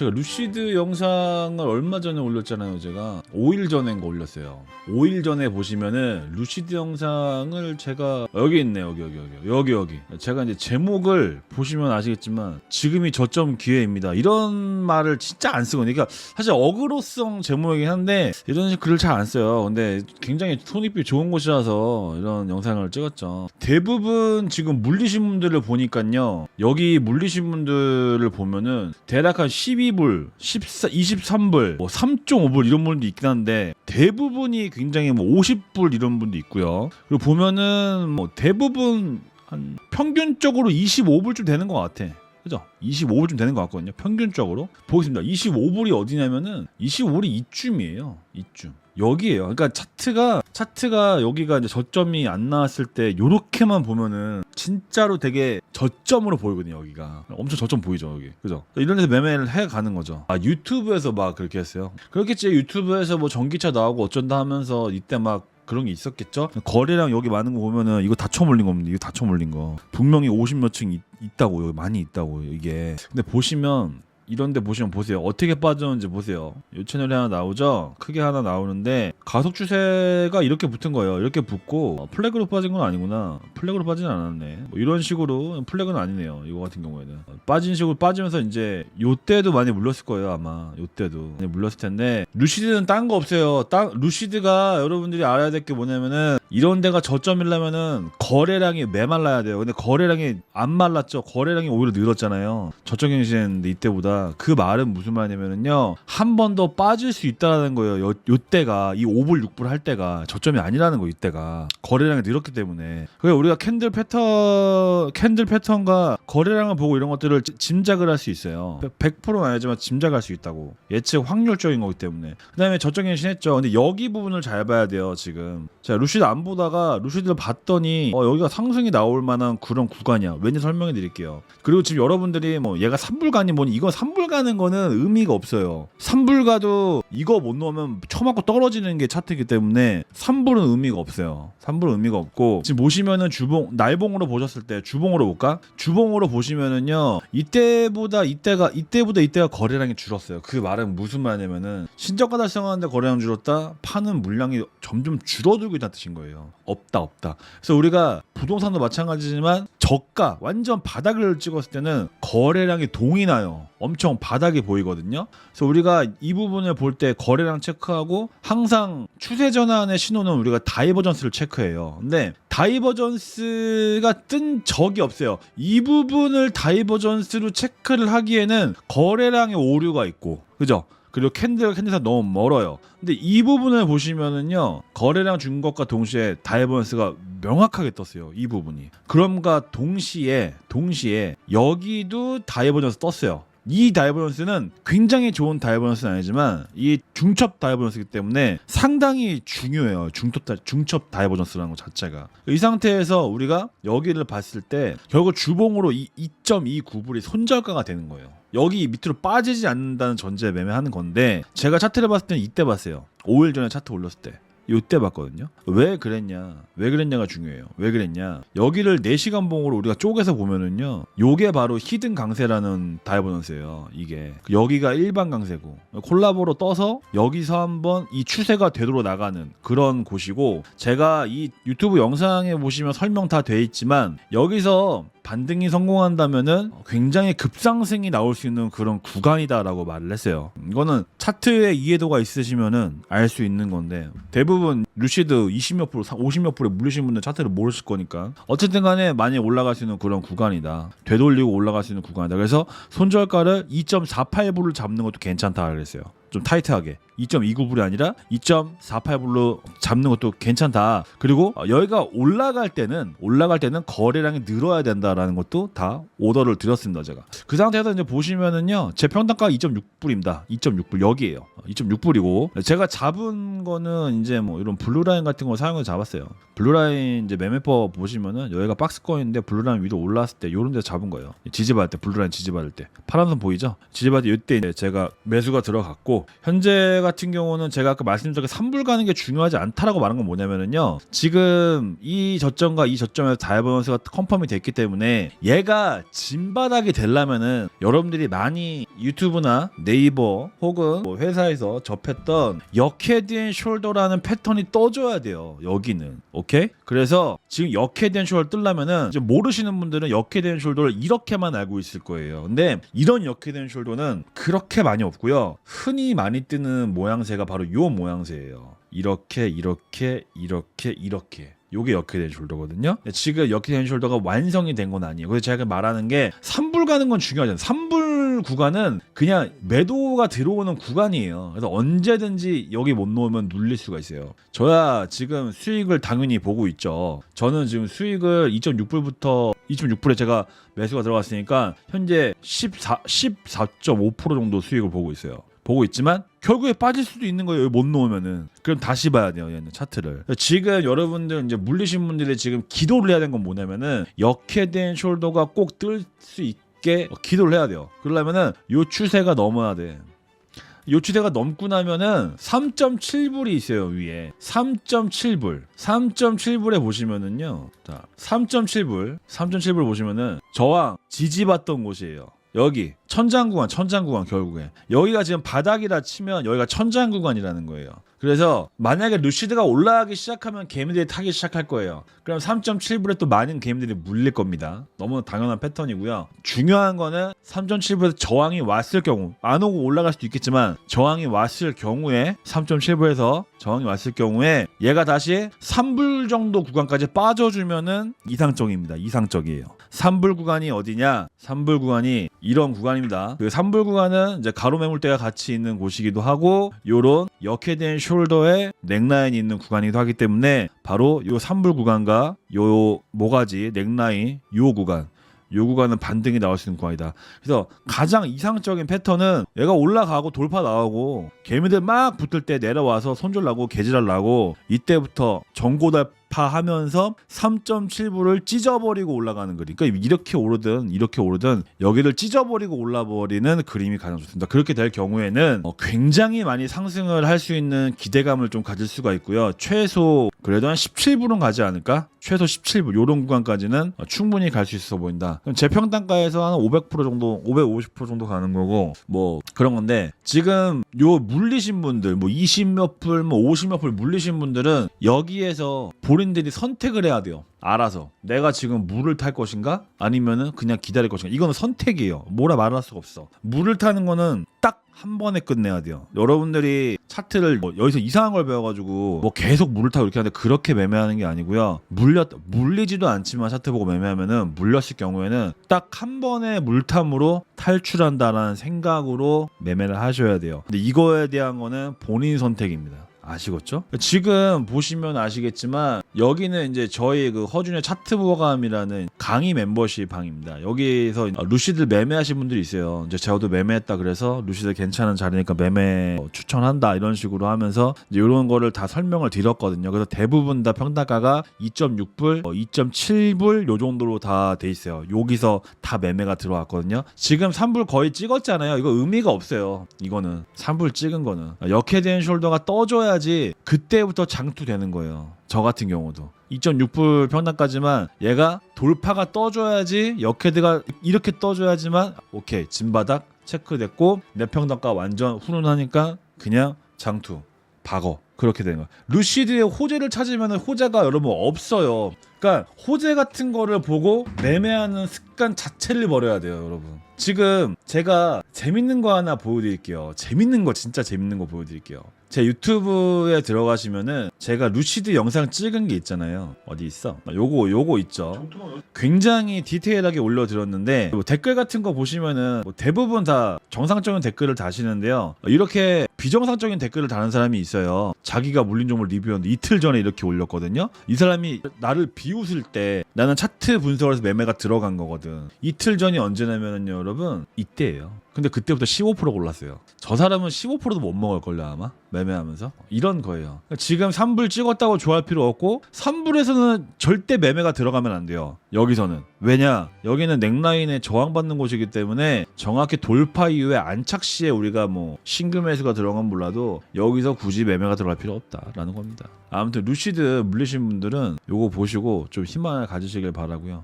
제가 루시드 영상을 얼마 전에 올렸잖아요. 제가 5일 전인가 올렸어요. 5일 전에 보시면은 루시드 영상을 제가 여기 있네 여기 여기 여기 여기 여기 제가 이제 제목을 보시면 아시겠지만 지금이 저점 기회입니다. 이런 말을 진짜 안 쓰거든요. 그러니까 사실 어그로성 제목이긴 한데 이런 식으로 글을 잘 안 써요. 근데 굉장히 손익비 좋은 곳이라서 이런 영상을 찍었죠. 대부분 지금 물리신 분들을 보니까요. 여기 물리신 분들을 보면은 대략 한 12 불, 14, 23불, 뭐 3.5불 이런 분도 있긴 한데 대부분이 굉장히 뭐 50불 이런 분도 있고요. 그리고 보면은 뭐 대부분 한 평균적으로 25불쯤 되는 것 같아. 그죠? 25불쯤 되는 것 같거든요. 평균적으로. 보겠습니다. 25불이 어디냐면은 25불이 이쯤이에요. 이쯤. 여기에요. 그러니까 차트가 차트가 여기가 이제 저점이 안 나왔을 때 요렇게만 보면은 진짜로 되게 저점으로 보이거든요. 여기가 엄청 저점 보이죠. 여기 그죠? 이런 데서 매매를 해 가는 거죠. 아 유튜브에서 막 그렇게 했어요. 그렇겠지. 유튜브에서 뭐 전기차 나오고 어쩐다 하면서 이때 막 그런 게 있었겠죠. 거래량 여기 많은 거 보면은 이거 다 쳐몰린 겁니다. 이거 다 쳐몰린 거. 분명히 50몇 층 있, 있다고 여기 많이 있다고 이게. 근데 보시면 이런데 보시면 보세요. 어떻게 빠졌는지 보세요. 이 채널에 하나 나오죠. 크게 하나 나오는데 가속 추세가 이렇게 붙은 거예요. 이렇게 붙고 어, 플래그로 빠진 건 아니구나. 플래그로 빠지진 않았네. 뭐 이런 식으로 플래그는 아니네요. 이거 같은 경우에는 어, 빠진 식으로 빠지면서 이제 요때도 많이 물렸을 거예요. 아마 요때도 물렸을 텐데 루시드는 딴 거 없어요. 딴 루시드가 여러분들이 알아야 될 게 뭐냐면은 이런 데가 저점이려면은 거래량이 메말라야 돼요. 근데 거래량이 안 말랐죠. 거래량이 오히려 늘었잖아요. 저점 경신했는데 이때보다 그 말은 무슨 말이냐면은요. 한 번 더 빠질 수 있다라는 거예요. 요, 요 때가 이 5불 6불 할 때가 저점이 아니라는 거 이때가 거래량이 늘었기 때문에. 그래 우리가 캔들 패턴 캔들 패턴과 거래량을 보고 이런 것들을 지- 짐작을 할 수 있어요. 100%는 아니지만 짐작할 수 있다고. 예측 확률적인 거기 때문에. 그다음에 저점 경신했죠. 근데 여기 부분을 잘 봐야 돼요. 지금. 자 루시드 안 보다가 루시드를 봤더니 어, 여기가 상승이 나올 만한 그런 구간이야. 왠지 설명해 드릴게요. 그리고 지금 여러분들이 뭐 얘가 3불 가니 뭐니 이건 3불 가는 거는 의미가 없어요. 3불 가도 이거 못 넣으면 쳐맞고 떨어지는 게 차트이기 때문에 3불은 의미가 없어요. 3불은 의미가 없고 지금 보시면은 주봉 날봉으로 보셨을 때 주봉으로 볼까? 주봉으로 보시면은요. 이때보다 이때가 이때보다 이때가 거래량이 줄었어요. 그 말은 무슨 말이냐면은 신저가 달성하는데 거래량 줄었다. 파는 물량이 점점 줄어들고 있다는 뜻인 거예요. 없다 없다. 그래서 우리가 부동산도 마찬가지지만 저가 완전 바닥을 찍었을 때는 거래량이 동이 나요. 엄청 바닥이 보이거든요. 그래서 우리가 이 부분을 볼 때 거래량 체크하고 항상 추세 전환의 신호는 우리가 다이버전스를 체크해요. 근데 다이버전스가 뜬 적이 없어요. 이 부분을 다이버전스로 체크를 하기에는 거래량의 오류가 있고, 그죠? 그리고 캔들 캔들사 너무 멀어요. 근데 이 부분을 보시면은요 거래량 준 것과 동시에 다이버전스가 명확하게 떴어요. 이 부분이 그럼과 동시에 동시에 여기도 다이버전스 떴어요. 이 다이버전스는 굉장히 좋은 다이버전스는 아니지만 이 중첩 다이버전스이기 때문에 상당히 중요해요. 중첩, 다- 중첩 다이버전스라는 것 자체가. 이 상태에서 우리가 여기를 봤을 때 결국 주봉으로 이 2.29불이 손절가가 되는 거예요. 여기 밑으로 빠지지 않는다는 전제에 매매하는 건데 제가 차트를 봤을 때는 이때 봤어요. 5일 전에 차트 올렸을 때. 이때 봤거든요. 왜 그랬냐? 왜 그랬냐가 중요해요. 왜 그랬냐? 여기를 4시간 봉으로 우리가 쪼개서 보면은요. 요게 바로 히든 강세라는 다이버넌스예요. 이게. 여기가 일반 강세고 콜라보로 떠서 여기서 한번 이 추세가 되도록 나가는 그런 곳이고 제가 이 유튜브 영상에 보시면 설명 다 돼 있지만 여기서 반등이 성공한다면은 굉장히 급상승이 나올 수 있는 그런 구간이다라고 말을 했어요. 이거는 차트에 이해도가 있으시면은 알 수 있는 건데 대부분 루시드 20몇 프로, 50몇 프로에 물리신 분들 차트를 모르실 거니까 어쨌든 간에 많이 올라갈 수 있는 그런 구간이다. 되돌리고 올라갈 수 있는 구간이다. 그래서 손절가를 2.48불을 잡는 것도 괜찮다 그랬어요. 좀 타이트하게 2.29불이 아니라 2.48불로 잡는 것도 괜찮다. 그리고 어, 여기가 올라갈 때는 올라갈 때는 거래량이 늘어야 된다라는 것도 다 오더를 드렸습니다. 제가 그 상태에서 이제 보시면은요 제 평단가가 2.6불입니다. 2.6불 여기에요. 2.6불이고 제가 잡은 거는 이제 뭐 이런 블루라인 같은 거 사용해서 잡았어요. 블루라인 이제 매매법 보시면은 여기가 박스권인데 블루라인 위로 올라왔을 때 요런 데서 잡은 거예요. 지지받을 때 블루라인 지지받을 때 파란선 보이죠? 지지받을 때 이때 제가 매수가 들어갔고 현재 같은 경우는 제가 아까 말씀드린 3불 가는 게 중요하지 않다라고 말한 건 뭐냐면은요. 지금 이 저점과 이 저점에서 다이버넌스가 컨펌이 됐기 때문에 얘가 진바닥이 되려면은 여러분들이 많이 유튜브나 네이버 혹은 뭐 회사에서 접했던 역헤드 앤 숄더라는 패턴이 떠줘야 돼요. 여기는 오케이? 그래서 지금 역헤드앤 숄더 뜨려면은 이제 모르시는 분들은 역헤드앤 숄더를 이렇게만 알고 있을 거예요. 근데 이런 역헤드앤 숄더는 그렇게 많이 없고요. 흔히 많이 뜨는 모양새가 바로 요 모양새예요. 이렇게 이렇게 이렇게 이렇게 요게 역회된 숄더거든요. 지금 역회된 숄더가 완성이 된 건 아니에요. 그래서 제가 말하는 게 3불 가는 건 중요하잖아요. 3불 구간은 그냥 매도가 들어오는 구간이에요. 그래서 언제든지 여기 못 놓으면 눌릴 수가 있어요. 저야 지금 수익을 당연히 보고 있죠. 저는 지금 수익을 2.6불부터 2.6불에 제가 매수가 들어갔으니까 현재 14 14.5% 정도 수익을 보고 있어요. 보고 있지만 결국에 빠질 수도 있는 거예요. 못 놓으면은 그럼 다시 봐야 돼요. 얘는 차트를. 지금 여러분들 이제 물리신 분들이 지금 기도를 해야 되는 건 뭐냐면은 역해된 숄더가 꼭 뜰 수 있게 기도를 해야 돼요. 그러려면은 요 추세가 넘어야 돼. 요 추세가 넘고 나면은 3.7불이 있어요 위에. 3.7불. 3.7불에 보시면은요. 자 3.7불. 3.7불 보시면은 저항 지지받던 곳이에요. 여기 천장 구간 천장 구간 결국에. 여기가 지금 바닥이라 치면 여기가 천장 구간이라는 거예요 그래서 만약에 루시드가 올라가기 시작하면 개미들이 타기 시작할 거예요. 그럼 3.7불에 또 많은 개미들이 물릴 겁니다. 너무 당연한 패턴이고요. 중요한 거는 3.7불에서 저항이 왔을 경우 안 오고 올라갈 수도 있겠지만 저항이 왔을 경우에 3.7불에서 저항이 왔을 경우에 얘가 다시 3불 정도 구간까지 빠져주면은 이상적입니다. 이상적이에요. 3불 구간이 어디냐? 3불 구간이 이런 구간입니다. 그 3불 구간은 이제 가로 매물대가 같이 있는 곳이기도 하고 요런 역해된 숄더에 넥라인이 있는 구간이기도 하기 때문에 바로 요 3불 구간과 요 모가지 넥라인 요 구간 요 구간은 반등이 나올 수 있는 구간이다. 그래서 가장 이상적인 패턴은 얘가 올라가고 돌파 나오고 개미들 막 붙을 때 내려와서 손절 나고 개지랄 나고 이때부터 전고달 파하면서 3.7불을 찢어버리고 올라가는 그림. 그러니까 이렇게 오르든 이렇게 오르든 여기를 찢어버리고 올라버리는 그림이 가장 좋습니다. 그렇게 될 경우에는 어, 굉장히 많이 상승을 할 수 있는 기대감을 좀 가질 수가 있고요. 최소 그래도 한 17불은 가지 않을까? 최소 17불 요런 구간까지는 어, 충분히 갈 수 있어 보인다. 재평단가에서 한 500% 정도, 550% 정도 가는 거고 뭐 그런 건데 지금 요 물리신 분들 뭐 20몇 불, 뭐 50몇 불 물리신 분들은 여기에서 본인들이 선택을 해야 돼요. 알아서. 내가 지금 물을 탈 것인가? 아니면은 그냥 기다릴 것인가? 이거는 선택이에요. 뭐라 말할 수가 없어. 물을 타는 거는 딱 한 번에 끝내야 돼요. 여러분들이 차트를 뭐 여기서 이상한 걸 배워가지고 뭐 계속 물을 타고 이렇게 하는데 그렇게 매매하는 게 아니고요. 물렸 물리지도 않지만 차트 보고 매매하면은 물렸을 경우에는 딱 한 번의 물탐으로 탈출한다라는 생각으로 매매를 하셔야 돼요. 근데 이거에 대한 거는 본인 선택입니다. 아시겠죠? 지금 보시면 아시겠지만 여기는 이제 저희 그 허준의 차트 보감이라는 강의 멤버십 방입니다. 여기서 루시드 매매하신 분들이 있어요. 이제 저도 매매했다 그래서 루시드 괜찮은 자리니까 매매 추천한다 이런 식으로 하면서 이제 이런 거를 다 설명을 드렸거든요. 그래서 대부분 다 평단가가 2.6불, 2.7불 요 정도로 다 돼 있어요. 여기서 다 매매가 들어왔거든요. 지금 3불 거의 찍었잖아요. 이거 의미가 없어요. 이거는 3불 찍은 거는 역해된 숄더가 떠줘야지 그때부터 장투되는 거예요. 저 같은 경우도 2.6불 평단까지만 얘가 돌파가 떠줘야지 역헤드가 이렇게 떠줘야지만 오케이 진바닥 체크됐고 내 평단가 완전 훈훈하니까 그냥 장투 박어 그렇게 되는 거야. 루시드의 호재를 찾으면 호재가 여러분 없어요. 그러니까 호재 같은 거를 보고 매매하는 습관 자체를 버려야 돼요, 여러분. 지금 제가 재밌는 거 하나 보여드릴게요. 재밌는 거 진짜 재밌는 거 보여드릴게요. 제 유튜브에 들어가시면은 제가 루시드 영상 찍은 게 있잖아요. 어디 있어? 아, 요거 요거 있죠. 굉장히 디테일하게 올려드렸는데 뭐 댓글 같은 거 보시면은 뭐 대부분 다 정상적인 댓글을 다시는데요. 이렇게 비정상적인 댓글을 다는 사람이 있어요. 자기가 물린 종목 리뷰했는데 이틀 전에 이렇게 올렸거든요. 이 사람이 나를 비웃을 때 나는 차트 분석을 해서 매매가 들어간 거거든. 이틀 전이 언제냐면요, 여러분 이때예요. 근데 그때부터 15%가 올랐어요. 저 사람은 15%도 못 먹을걸요 아마 매매하면서 이런 거예요. 지금 3불 찍었다고 좋아할 필요 없고 3불에서는 절대 매매가 들어가면 안 돼요. 여기서는 왜냐 여기는 넥라인에 저항받는 곳이기 때문에 정확히 돌파 이후에 안착 시에 우리가 뭐 신규 매수가 들어간 몰라도 여기서 굳이 매매가 들어갈 필요 없다라는 겁니다. 아무튼 루시드 물리신 분들은 요거 보시고 좀 희망을 가지시길 바라고요.